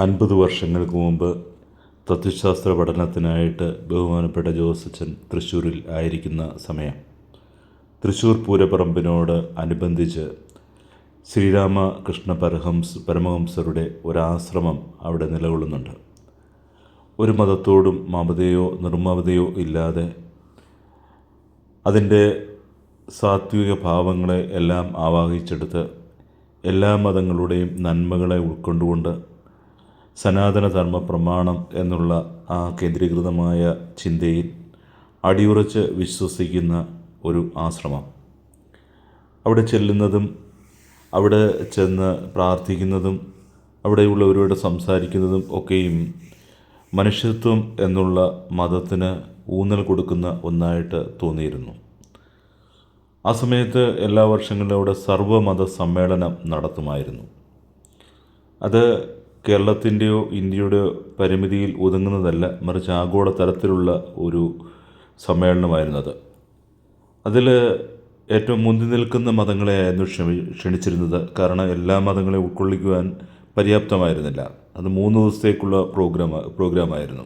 അൻപത് വർഷങ്ങൾക്ക് മുമ്പ് തത്വശാസ്ത്ര പഠനത്തിനായിട്ട് ബഹുമാനപ്പെട്ട ജോസച്ചൻ തൃശ്ശൂരിൽ ആയിരിക്കുന്ന സമയം. തൃശ്ശൂർ പൂരപ്പറമ്പിനോട് അനുബന്ധിച്ച് ശ്രീരാമകൃഷ്ണ പരഹംസ് പരമഹംസരുടെ ഒരാശ്രമം അവിടെ നിലകൊള്ളുന്നുണ്ട്. ഒരു മതത്തോടും മമതയോ നിർമ്മമതയോ ഇല്ലാതെ അതിന്റെ സാത്വിക ഭാവങ്ങളെ എല്ലാം ആവാഹിച്ചെടുത്ത് എല്ലാ മതങ്ങളുടെയും നന്മകളെ ഉൾക്കൊണ്ടുകൊണ്ട് സനാതനധർമ്മ പ്രമാണം എന്നുള്ള ആ കേന്ദ്രീകൃതമായ ചിന്തയിൽ അടിയുറച്ച് വിശ്വസിക്കുന്ന ഒരു ആശ്രമം. അവിടെ ചെല്ലുന്നതും അവിടെ ചെന്ന് പ്രാർത്ഥിക്കുന്നതും അവിടെയുള്ളവരോട് സംസാരിക്കുന്നതും ഒക്കെയും മനുഷ്യത്വം എന്നുള്ള മതത്തിന് ഊന്നൽ കൊടുക്കുന്ന ഒന്നായിട്ട് തോന്നിയിരുന്നു. ആ സമയത്ത് എല്ലാ വർഷങ്ങളിലും അവിടെ സർവമത സമ്മേളനം നടത്തുമായിരുന്നു. അത് കേരളത്തിന്റെയോ ഇന്ത്യയുടെയോ പരിമിതിയിൽ ഒതുങ്ങുന്നതല്ല മറിച്ച് ആഗോള തലത്തിലുള്ള ഒരു സമ്മേളനമായിരുന്നത്. അതിൽ ഏറ്റവും മുന്തി നിൽക്കുന്ന മതങ്ങളെയായിരുന്നു ക്ഷമി ക്ഷണിച്ചിരുന്നത്. കാരണം എല്ലാ മതങ്ങളെയും ഉൾക്കൊള്ളിക്കുവാൻ പര്യാപ്തമായിരുന്നില്ല. അത് മൂന്ന് ദിവസത്തേക്കുള്ള പ്രോഗ്രാം പ്രോഗ്രാമായിരുന്നു.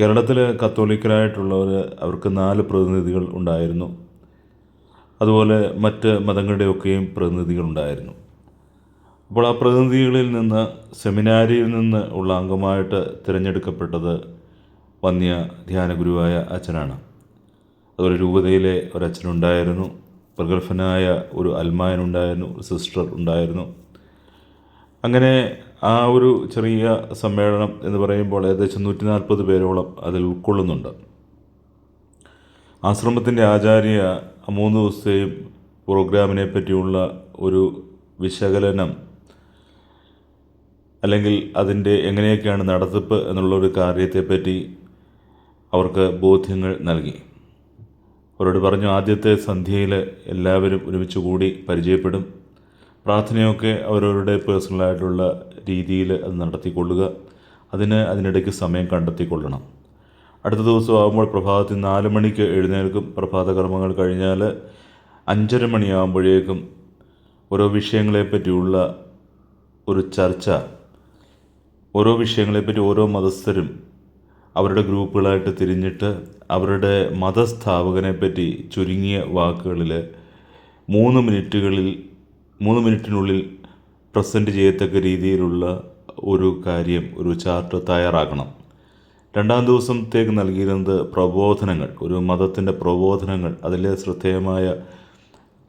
കേരളത്തിൽ കത്തോലിക്കരായിട്ടുള്ളവർ അവർക്ക് നാല് പ്രതിനിധികൾ ഉണ്ടായിരുന്നു. അതുപോലെ മറ്റ് മതങ്ങളുടെയൊക്കെയും പ്രതിനിധികൾ ഉണ്ടായിരുന്നു. അപ്പോൾ ആ പ്രതിനിധികളിൽ നിന്ന് സെമിനാരിയിൽ നിന്ന് ഉള്ള അംഗമായിട്ട് തിരഞ്ഞെടുക്കപ്പെട്ടത് വന്യ ധ്യാനഗുരുവായ അച്ഛനാണ്. അതുപോലെ രൂപതയിലെ ഒരച്ഛനുണ്ടായിരുന്നു. പ്രഗത്ഭനായ ഒരു അൽമായനുണ്ടായിരുന്നു ഒരു സിസ്റ്റർ ഉണ്ടായിരുന്നു. അങ്ങനെ ആ ഒരു ചെറിയ സമ്മേളനം എന്ന് പറയുമ്പോൾ ഏകദേശം നൂറ്റി നാൽപ്പത് പേരോളം അതിൽ ഉൾക്കൊള്ളുന്നുണ്ട്. ആശ്രമത്തിന്റെ ആചാര്യ മൂന്ന് ദിവസത്തെയും പ്രോഗ്രാമിനെ പറ്റിയുള്ള ഒരു വിശകലനം അല്ലെങ്കിൽ അതിന്റെ എങ്ങനെയൊക്കെയാണ് നടത്തിപ്പ് എന്നുള്ളൊരു കാര്യത്തെപ്പറ്റി അവർക്ക് ബോധ്യങ്ങൾ നൽകി. അവരോട് പറഞ്ഞു ആദ്യത്തെ സന്ധ്യയിൽ എല്ലാവരും ഒരുമിച്ച് കൂടി പരിചയപ്പെടും. പ്രാർത്ഥനയൊക്കെ അവരവരുടെ പേഴ്സണലായിട്ടുള്ള രീതിയിൽ അത് നടത്തിക്കൊള്ളുക. അതിന് അതിനിടയ്ക്ക് സമയം കണ്ടെത്തിക്കൊള്ളണം. അടുത്ത ദിവസം ആകുമ്പോൾ പ്രഭാതത്തിൽ നാല് മണിക്ക് എഴുന്നേൽക്കും. പ്രഭാത കർമ്മങ്ങൾ കഴിഞ്ഞാൽ അഞ്ചര മണിയാകുമ്പോഴേക്കും ഓരോ വിഷയങ്ങളെപ്പറ്റിയുള്ള ഒരു ചർച്ച ഓരോ വിഷയങ്ങളെപ്പറ്റി ഓരോ മതസ്ഥരും അവരുടെ ഗ്രൂപ്പുകളായിട്ട് തിരിഞ്ഞിട്ട് അവരുടെ മതസ്ഥാപകനെപ്പറ്റി ചുരുങ്ങിയ വാക്കുകളിൽ മൂന്ന് മിനിറ്റുകളിൽ മൂന്ന് മിനിറ്റിനുള്ളിൽ പ്രസന്റ് ചെയ്യത്തക്ക രീതിയിലുള്ള ഒരു കാര്യം ഒരു ചാർട്ട് തയ്യാറാക്കണം. രണ്ടാം ദിവസത്തേക്ക് നൽകിയിരുന്നത് പ്രബോധനങ്ങൾ ഒരു മതത്തിന്റെ പ്രബോധനങ്ങൾ അതിലെ ശ്രദ്ധേയമായ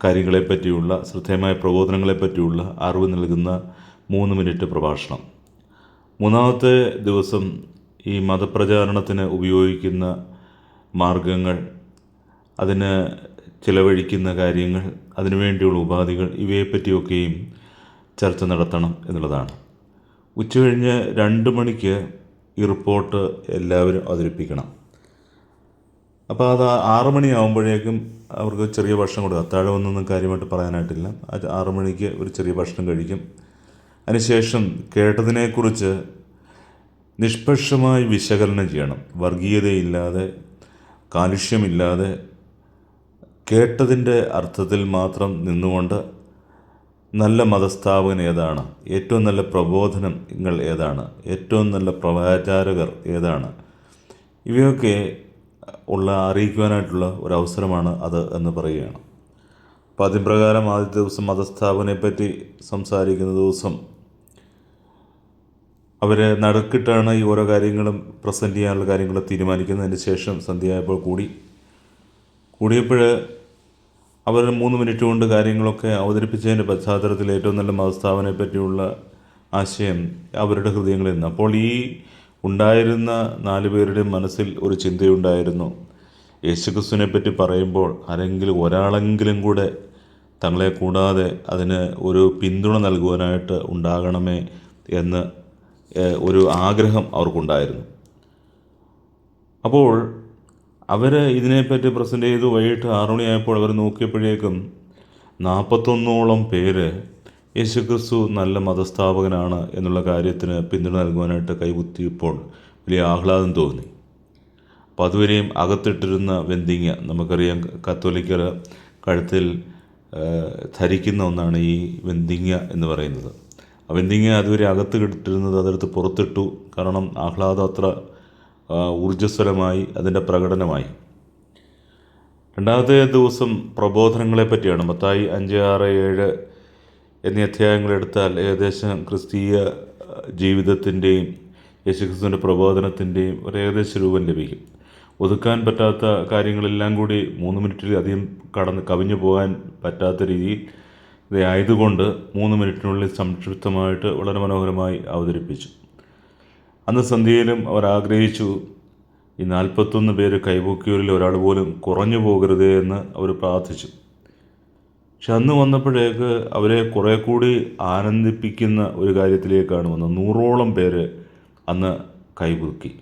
കാര്യങ്ങളെപ്പറ്റിയുള്ള ശ്രദ്ധേയമായ പ്രബോധനങ്ങളെപ്പറ്റിയുള്ള അറിവ് നൽകുന്ന മൂന്ന് മിനിറ്റ് പ്രഭാഷണം. മൂന്നാമത്തെ ദിവസം ഈ മതപ്രചാരണത്തിന് ഉപയോഗിക്കുന്ന മാർഗങ്ങൾ അതിന് ചിലവഴിക്കുന്ന കാര്യങ്ങൾ അതിനുവേണ്ടിയുള്ള ഉപാധികൾ ഇവയെപ്പറ്റിയൊക്കെയും ചർച്ച നടത്തണം എന്നുള്ളതാണ്. ഉച്ചകഴിഞ്ഞ് രണ്ട് മണിക്ക് ഈ റിപ്പോർട്ട് എല്ലാവരും അവതരിപ്പിക്കണം. അപ്പോൾ അത് ആറ് മണിയാകുമ്പോഴേക്കും അവർക്ക് ചെറിയ ഭക്ഷണം കൊടുക്കും അത്താഴമൊന്നും കാര്യമായിട്ട് പറയാനായിട്ടില്ല. ആറ് മണിക്ക് ഒരു ചെറിയ ഭക്ഷണം കഴിക്കും. അതിനുശേഷം കേട്ടതിനെക്കുറിച്ച് നിഷ്പക്ഷമായി വിശകലനം ചെയ്യണം. വർഗീയതയില്ലാതെ കാലുഷ്യമില്ലാതെ കേട്ടതിന്റെ അർത്ഥത്തിൽ മാത്രം നിന്നുകൊണ്ട് നല്ല മതസ്ഥാപകൻ ഏതാണ്? ഏറ്റവും നല്ല പ്രബോധനങ്ങൾ ഏതാണ്? ഏറ്റവും നല്ല പ്രവാചാരകർ ഏതാണ്? ഇവയൊക്കെ ഉള്ള അറിയിക്കുവാനായിട്ടുള്ള ഒരവസരമാണ് അത് എന്ന് പറയുകയാണ്. അപ്പോൾ അതിൻ പ്രകാരം ആദ്യ ദിവസം മതസ്ഥാപനയെപ്പറ്റി സംസാരിക്കുന്ന ദിവസം അവർ നടക്കിട്ടാണ് ഈ ഓരോ കാര്യങ്ങളും പ്രസന്റ് ചെയ്യാനുള്ള കാര്യങ്ങൾ തീരുമാനിക്കുന്നതിന് ശേഷം സന്ധ്യയായപ്പോൾ കൂടി. കൂടിയപ്പോൾ അവർ മൂന്ന് മിനിറ്റ് കൊണ്ട് കാര്യങ്ങളൊക്കെ അവതരിപ്പിച്ചതിന്റെ പശ്ചാത്തലത്തിൽ ഏറ്റവും നല്ല മതസ്ഥാപനയെ പറ്റിയുള്ള ആശയം അവരുടെ ഹൃദയങ്ങളിൽ നിന്ന് അപ്പോൾ ഈ ഉണ്ടായിരുന്ന നാല് പേരുടെയും മനസ്സിൽ ഒരു ചിന്തയുണ്ടായിരുന്നു. യേശുക്രിസ്തുവിനെ പറ്റി പറയുമ്പോൾ ആരെങ്കിലും ഒരാളെങ്കിലും കൂടെ തങ്ങളെ കൂടാതെ അതിന് ഒരു പിന്തുണ നൽകുവാനായിട്ട് ഉണ്ടാകണമേ എന്ന് ഒരു ആഗ്രഹം അവർക്കുണ്ടായിരുന്നു. അപ്പോൾ അവർ ഇതിനെപ്പറ്റി പ്രസന്റ് ചെയ്തു വൈകിട്ട് ആറുമണിയായപ്പോൾ അവർ നോക്കിയപ്പോഴേക്കും നാൽപ്പത്തൊന്നോളം പേര് യേശുക്രിസ്തു നല്ല മതസ്ഥാപകനാണ് എന്നുള്ള കാര്യത്തിന് പിന്തുണ നൽകുവാനായിട്ട് കൈകുത്തിയപ്പോൾ വലിയ ആഹ്ലാദം തോന്നി. അപ്പോൾ അതുവരെയും അകത്തിട്ടിരുന്ന വെന്തിങ്ങ നമുക്കറിയാം കത്തോലിക്കർ കഴുത്തിൽ ധരിക്കുന്ന ഒന്നാണ് ഈ വെന്തിങ്ങ എന്ന് പറയുന്നത്. അവന്തിങ്ങ അതുവരെ അകത്ത് കിട്ടിരുന്നത് അതെടുത്ത് പുറത്തിട്ടു. കാരണം ആഹ്ലാദം അത്ര ഊർജസ്വലമായി അതിന്റെ പ്രകടനമായി. രണ്ടാമത്തെ ദിവസം പ്രബോധനങ്ങളെ പറ്റിയാണ്. മത്തായി അഞ്ച് ആറ് ഏഴ് എന്നീ അധ്യായങ്ങൾ എടുത്താൽ ഏകദേശം ക്രിസ്തീയ ജീവിതത്തിന്റെയും യേശുക്രിസ്തുവിന്റെ പ്രബോധനത്തിന്റെയും ഒരു ഏകദേശ രൂപം ലഭിക്കും. ഒതുക്കാൻ പറ്റാത്ത കാര്യങ്ങളെല്ലാം കൂടി മൂന്ന് മിനിറ്റിൽ അധികം കടന്ന് കവിഞ്ഞു പോകാൻ പറ്റാത്ത രീതിയിൽ ആയതുകൊണ്ട് മൂന്ന് മിനിറ്റിനുള്ളിൽ സംക്ഷിപ്തമായിട്ട് വളരെ മനോഹരമായി അവതരിപ്പിച്ചു. അന്ന് സന്ധ്യയിലും അവർ ആഗ്രഹിച്ചു ഈ നാൽപ്പത്തൊന്ന് പേര് കൈപൊക്കിയവരിൽ ഒരാൾ പോലും കുറഞ്ഞു പോകരുതേ എന്ന് അവർ പ്രാർത്ഥിച്ചു. പക്ഷെ അന്ന് വന്നപ്പോഴേക്ക് അവരെ കുറേ കൂടി ആനന്ദിപ്പിക്കുന്ന ഒരു കാര്യത്തിലേക്കാണ് വന്നത്. നൂറോളം പേര് അന്ന് കൈപൊക്കി.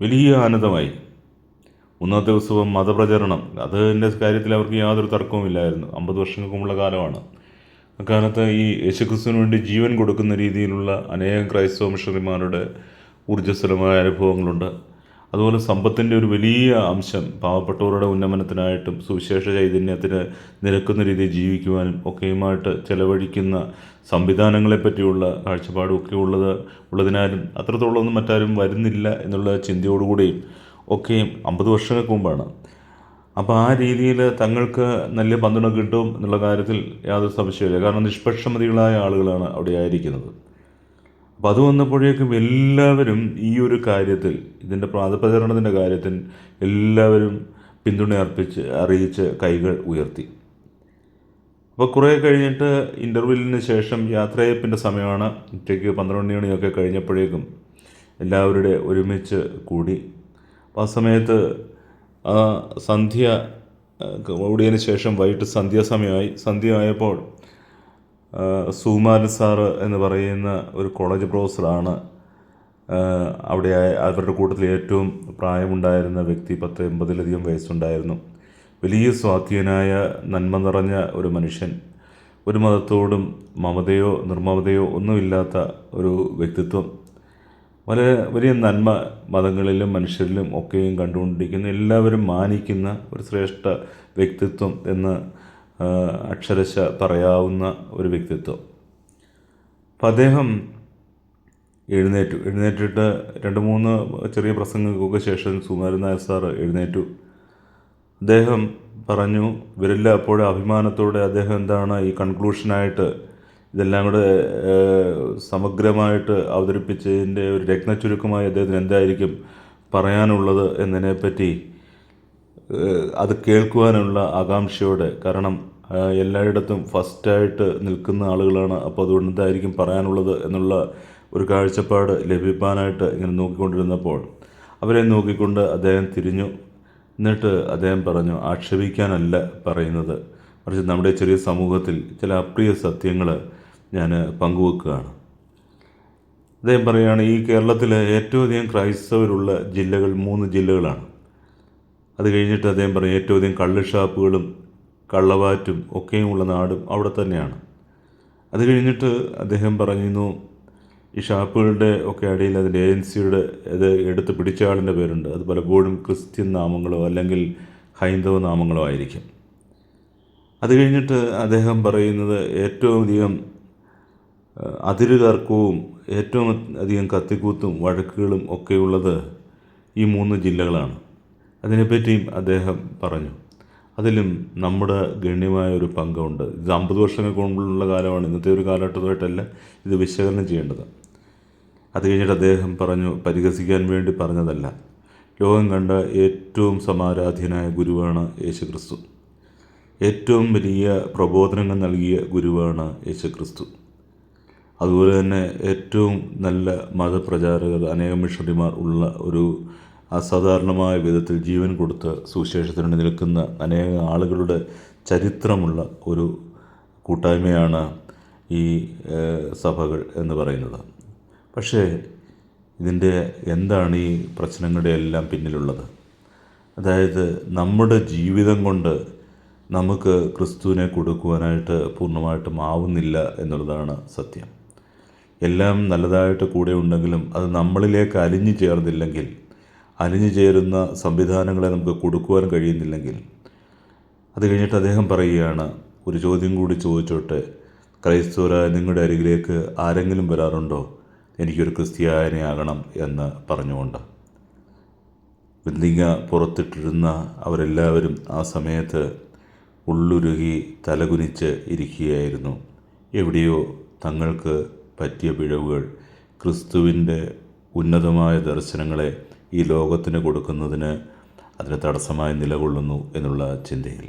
വലിയ ആനന്ദമായി. മൂന്നാമത്തെ ദിവസവും മതപ്രചരണം. അതിന്റെ കാര്യത്തിൽ അവർക്ക് യാതൊരു തർക്കവുമില്ലായിരുന്നു അമ്പത് വർഷങ്ങൾക്ക് മുമ്പുള്ള കാലമാണ്. അക്കാലത്ത് ഈ യേശുക്രിസ്തുവിന് വേണ്ടി ജീവൻ കൊടുക്കുന്ന രീതിയിലുള്ള അനേകം ക്രൈസ്തവ മിഷണറിമാരുടെ ഊർജസ്വലമായ അനുഭവങ്ങളുണ്ട്. അതുപോലെ സമ്പത്തിന്റെ ഒരു വലിയ അംശം പാവപ്പെട്ടവരുടെ ഉന്നമനത്തിനായിട്ടും സുവിശേഷ ചൈതന്യത്തിന് നിരക്കുന്ന രീതിയിൽ ജീവിക്കുവാനും ഒക്കെയുമായിട്ട് ചെലവഴിക്കുന്ന സംവിധാനങ്ങളെ പറ്റിയുള്ള കാഴ്ചപ്പാടും ഒക്കെ ഉള്ളത് ഉള്ളതിനാലും അത്രത്തോളമൊന്നും മറ്റാരും വരുന്നില്ല എന്നുള്ള ചിന്തയോടുകൂടിയും ഒക്കെയും അമ്പത് വർഷങ്ങൾക്ക് മുമ്പാണ്. അപ്പോൾ ആ രീതിയിൽ തങ്ങൾക്ക് നല്ല പന്തുണ കിട്ടും എന്നുള്ള കാര്യത്തിൽ യാതൊരു സംശയമില്ല കാരണം നിഷ്പക്ഷമതികളായ ആളുകളാണ് അവിടെ ആയിരിക്കുന്നത്. അപ്പോൾ അത് വന്നപ്പോഴേക്കും എല്ലാവരും ഈ ഒരു കാര്യത്തിൽ ഇതിന്റെ പ്രാതപ്രചരണത്തിന്റെ കാര്യത്തിൽ എല്ലാവരും പിന്തുണ അർപ്പിച്ച് അറിയിച്ച് കൈകൾ ഉയർത്തി. അപ്പോൾ കുറേ കഴിഞ്ഞിട്ട് ഇന്റർവ്യൂലിന് ശേഷം യാത്രയപ്പിന്റെ സമയമാണ്. ഉച്ചയ്ക്ക് പന്ത്രണ്ട് മണിയൊക്കെ കഴിഞ്ഞപ്പോഴേക്കും എല്ലാവരുടെ ഒരുമിച്ച് കൂടി ആ സമയത്ത് ആ സന്ധ്യ ഓടിയതിന് ശേഷം വൈകിട്ട് സന്ധ്യാസമയമായി സന്ധ്യയായപ്പോൾ സുകുമാരൻ സാറ് എന്ന് പറയുന്ന ഒരു കോളേജ് പ്രൊഫസറാണ് അവിടെ അവരുടെ കൂട്ടത്തിൽ ഏറ്റവും പ്രായമുണ്ടായിരുന്ന വ്യക്തി പത്ത് എൺപതിലധികം വയസ്സുണ്ടായിരുന്നു. വലിയ സ്വാധീനായ നന്മ നിറഞ്ഞ ഒരു മനുഷ്യൻ. ഒരു മതത്തോടും മമതയോ നിർമ്മമതയോ ഒന്നുമില്ലാത്ത ഒരു വ്യക്തിത്വം. വളരെ വലിയ നന്മ മതങ്ങളിലും മനുഷ്യരിലും ഒക്കെയും കണ്ടുകൊണ്ടിരിക്കുന്ന എല്ലാവരും മാനിക്കുന്ന ഒരു ശ്രേഷ്ഠ വ്യക്തിത്വം എന്ന് അക്ഷരശ പറയാവുന്ന ഒരു വ്യക്തിത്വം. അപ്പം അദ്ദേഹം എഴുന്നേറ്റു. എഴുന്നേറ്റിട്ട് രണ്ട് മൂന്ന് ചെറിയ പ്രസംഗങ്ങൾക്കൊക്കെ ശേഷം സുകുമാരൻ നായർ സാറ് എഴുന്നേറ്റു. അദ്ദേഹം പറഞ്ഞു ഇവരെല്ലാം അപ്പോഴും അഭിമാനത്തോടെ അദ്ദേഹം എന്താണ് ഈ കൺക്ലൂഷനായിട്ട് ഇതെല്ലാം കൂടെ സമഗ്രമായിട്ട് അവതരിപ്പിച്ചതിന്റെ ഒരു രത്ന ചുരുക്കമായി അദ്ദേഹത്തിന് എന്തായിരിക്കും പറയാനുള്ളത് എന്നതിനെപ്പറ്റി അത് കേൾക്കുവാനുള്ള ആകാംക്ഷയോടെ. കാരണം എല്ലായിടത്തും ഫസ്റ്റായിട്ട് നിൽക്കുന്ന ആളുകളാണ്. അപ്പോൾ അതുകൊണ്ട് എന്തായിരിക്കും പറയാനുള്ളത് എന്നുള്ള ഒരു കാഴ്ചപ്പാട് ലഭിക്കാനായിട്ട് ഇങ്ങനെ നോക്കിക്കൊണ്ടിരുന്നപ്പോൾ അവരെ നോക്കിക്കൊണ്ട് അദ്ദേഹം തിരിഞ്ഞു. എന്നിട്ട് അദ്ദേഹം പറഞ്ഞു ആക്ഷേപിക്കാനല്ല പറയുന്നത്. മറിച്ച് നമ്മുടെ ചെറിയ സമൂഹത്തിൽ ചില അപ്രിയ സത്യങ്ങൾ ഞാൻ പങ്കുവെക്കുകയാണ്. അദ്ദേഹം പറയുകയാണ് ഈ കേരളത്തിലെ ഏറ്റവും അധികം ക്രൈസ്തവരുള്ള ജില്ലകൾ മൂന്ന് ജില്ലകളാണ്. അത് കഴിഞ്ഞിട്ട് അദ്ദേഹം പറയും ഏറ്റവും അധികം കള്ള് ഷാപ്പുകളും കള്ളവാറ്റും ഒക്കെയുമുള്ള നാടും അവിടെ തന്നെയാണ്. അത് കഴിഞ്ഞിട്ട് അദ്ദേഹം പറയുന്നു ഈ ഷാപ്പുകളുടെ ഒക്കെ അടിയിൽ അതിന്റെ ഏജൻസിയുടെ ഇത് എടുത്ത് പിടിച്ച ആളിന്റെ പേരുണ്ട്. അത് പലപ്പോഴും ക്രിസ്ത്യൻ നാമങ്ങളോ അല്ലെങ്കിൽ ഹൈന്ദവ നാമങ്ങളോ ആയിരിക്കും. അത് കഴിഞ്ഞിട്ട് അദ്ദേഹം പറയുന്നത് ഏറ്റവും അധികം അതിര് തർക്കവും ഏറ്റവും അധികം കത്തിക്കൂത്തും വഴക്കുകളും ഒക്കെയുള്ളത് ഈ മൂന്ന് ജില്ലകളാണ്. അതിനെപ്പറ്റിയും അദ്ദേഹം പറഞ്ഞു. അതിലും നമ്മുടെ ഗണ്യമായ ഒരു പങ്കുണ്ട്. ഇത് അമ്പത് വർഷങ്ങൾക്ക് മുമ്പുള്ള കാലമാണ്. ഇന്നത്തെ ഒരു കാലഘട്ടമായിട്ടല്ല ഇത് വിശകലനം ചെയ്യേണ്ടത്. അത് കഴിഞ്ഞിട്ട് അദ്ദേഹം പറഞ്ഞു പരിഹസിക്കാൻ വേണ്ടി പറഞ്ഞതല്ല. ലോകം കണ്ട ഏറ്റവും സമാരാധ്യനായ ഗുരുവാണ് യേശുക്രിസ്തു. ഏറ്റവും വലിയ പ്രബോധനങ്ങൾ നൽകിയ ഗുരുവാണ് യേശുക്രിസ്തു. അതുപോലെ തന്നെ ഏറ്റവും നല്ല മതപ്രചാരകർ അനേകം മിഷണറിമാർ ഉള്ള ഒരു അസാധാരണമായ വിധത്തിൽ ജീവൻ കൊടുത്ത് സുവിശേഷത്തിന് വേണ്ടി നിൽക്കുന്ന അനേകം ആളുകളുടെ ചരിത്രമുള്ള ഒരു കൂട്ടായ്മയാണ് ഈ സഭകൾ എന്ന് പറയുന്നത്. പക്ഷേ ഇതിന്റെ എന്താണ് ഈ പ്രശ്നങ്ങളുടെ എല്ലാം പിന്നിലുള്ളത്? അതായത് നമ്മുടെ ജീവിതം കൊണ്ട് നമുക്ക് ക്രിസ്തുവിനെ കൊടുക്കുവാനായിട്ട് പൂർണമായിട്ടും ആവുന്നില്ല എന്നുള്ളതാണ് സത്യം. എല്ലാം നല്ലതായിട്ട് കൂടെ ഉണ്ടെങ്കിലും അത് നമ്മളിലേക്ക് അലിഞ്ഞു ചേർന്നില്ലെങ്കിൽ അലിഞ്ഞു ചേരുന്ന സംവിധാനങ്ങളെ നമുക്ക് കൊടുക്കുവാൻ കഴിയുന്നില്ലെങ്കിൽ. അത് കഴിഞ്ഞിട്ട് അദ്ദേഹം പറയുകയാണ് ഒരു ചോദ്യം കൂടി ചോദിച്ചോട്ടെ. ക്രൈസ്തവരായ നിങ്ങളുടെ അരികിലേക്ക് ആരെങ്കിലും വരാറുണ്ടോ? എനിക്കൊരു ക്രിസ്ത്യാനിയാകണം എന്ന് പറഞ്ഞുകൊണ്ട്. ബിന്ദിങ്ങ പുറത്തിട്ടിരുന്ന അവരെല്ലാവരും ആ സമയത്ത് ഉള്ളുരുകി തലകുനിച്ച് ഇരിക്കുകയായിരുന്നു. എവിടെയോ തങ്ങൾക്ക് പറ്റിയ പിഴവുകൾ ക്രിസ്തുവിന്റെ ഉന്നതമായ ദർശനങ്ങളെ ഈ ലോകത്തിന് കൊടുക്കുന്നതിന് അതിന് തടസ്സമായി നിലകൊള്ളുന്നു എന്നുള്ള ചിന്തയിൽ.